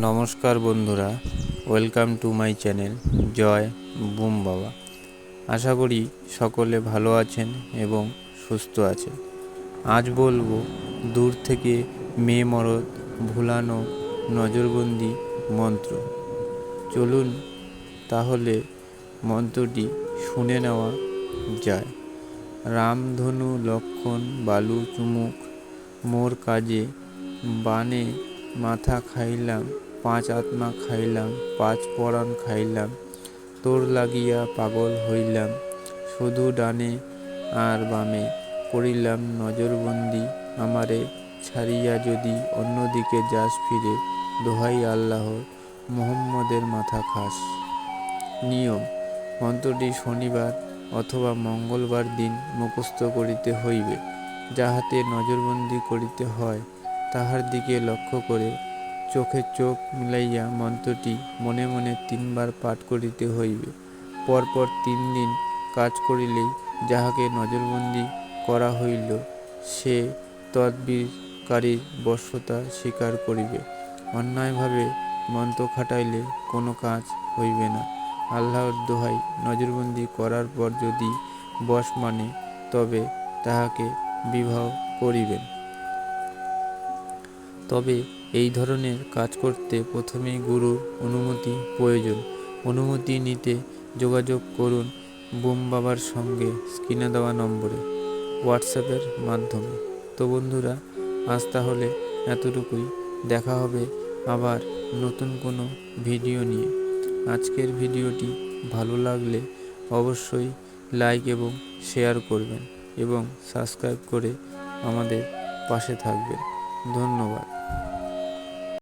নমস্কার বন্ধুরা, welcome to my channel, জয় বুম বাবা। আশা করি সকলে ভালো আছেন এবং সুস্থ আছেন। আজ বলব, দূর থেকে মেয়ে মরদ ভুলানো নজরবন্দি মন্ত্র। চলুন তাহলে মন্ত্রটি শুনে নেওয়া যায়। রামধনু লক্ষণ বালু চুমুক, মোর কাজে বানে মাথা খাইলাম, পাঁচ আত্মা খাইলাম, পাঁচ পরাণ খাইলাম, তোর লাগিয়া পাগল হইলাম, শুধু ডানে আর বামে করিলাম নজরবন্দি, আমারে ছাড়িয়া যদি অন্যদিকে যাস ফিরে, দোহাই আল্লাহ, মোহাম্মদের মাথা খাস। নিয়ম মন্ত্রটি শনিবার অথবা মঙ্গলবার দিন মুখস্থ করিতে হইবে, যাহাতে নজরবন্দি করিতে হয় তাহার দিকে লক্ষ্য করে চোখে চোখ মিলাইয়া মন্ত্রটি মনে মনে তিনবার পাঠ করিতে হইবে। পরপর তিন দিন কাজ করিলেই যাহাকে নজরবন্দি করা হইল, সে তদ্বিরকারীর বশ্যতা স্বীকার করিবে। অন্যায়ভাবে মন্ত্র খাটাইলে কোনো কাজ হইবে না। আল্লাহর দোহাই নজরবন্দি করার পর যদি বশ মানে তবে তাহাকে বিবাহ করিবেন। তবে এই ধরনের কাজ করতে প্রথমেই গুরুর অনুমতি প্রয়োজন। অনুমতি নিতে যোগাযোগ করুন বুম বাবার সঙ্গে স্ক্রিনে দেওয়া নম্বরে, হোয়াটসঅ্যাপের মাধ্যমে। তো বন্ধুরা, আজ তাহলে এতটুকুই। দেখা হবে আবার নতুন কোনো ভিডিও নিয়ে। আজকের ভিডিওটি ভালো লাগলে অবশ্যই লাইক এবং শেয়ার করবেন এবং সাবস্ক্রাইব করে আমাদের পাশে থাকবেন। ধন্যবাদ।